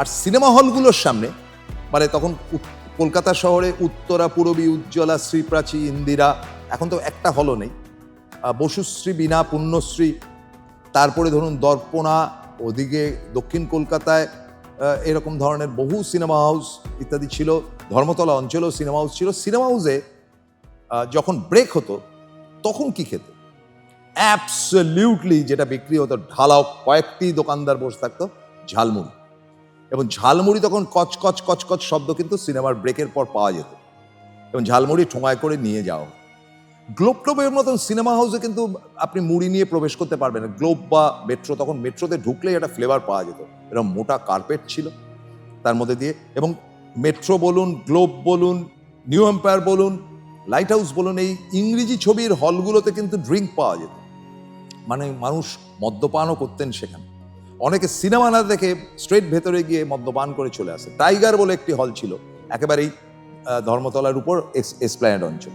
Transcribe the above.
আর cinema হলগুলোর সামনে মানে তখন কলকাতা শহরে উত্তরা, পূরবী, উজ্জ্বলা, শ্রীপ্রাচী, ইন্দিরা, এখন তো একটা হলও নেই। বসুশ্রী বিনা পুণ্যশ্রী, তারপরে ধরুন দর্পণা, ওদিকে দক্ষিণ কলকাতায় এরকম ধরনের বহু সিনেমা হাউস ইত্যাদি ছিল, ধর্মতলা অঞ্চলেও সিনেমা হাউস ছিল। সিনেমা হাউসে যখন ব্রেক হতো, তখন কি খেত? অ্যাবসলিউটলি যেটা বিক্রি হতো, ঢালাও কয়েকটি দোকানদার বসে থাকতো, ঝালমুড়ি। এবং ঝালমুড়ি তখন কচ কচ কচ কচ শব্দ কিন্তু সিনেমার ব্রেকের পর পাওয়া যেত। এবং ঝালমুড়ি ঠোঙায় করে নিয়ে যাওয়া। গ্লোব টোবের মতন সিনেমা হাউসে কিন্তু আপনি মুড়ি নিয়ে প্রবেশ করতে পারবেন না। গ্লোব বা মেট্রো তখন মেট্রোতে ঢুকলেই একটা ফ্লেভার পাওয়া যেত। এরকম মোটা কার্পেট ছিল তার মধ্যে দিয়ে। এবং মেট্রো বলুন, গ্লোব বলুন, নিউ এম্পায়ার বলুন লাইট হাউস বলুন, এই ইংরেজি ছবির হলগুলোতে কিন্তু ড্রিঙ্ক পাওয়া যেত। মানে মানুষ মদ্যপানও করতেন সেখানে। অনেকে সিনেমা না দেখে স্ট্রেট ভেতরে গিয়ে মদ্যপান করে চলে আসে। টাইগার বলে একটি হল ছিল, একেবারেই ধর্মতলার উপর এস- এসপ্ল্যানেড অঞ্চল।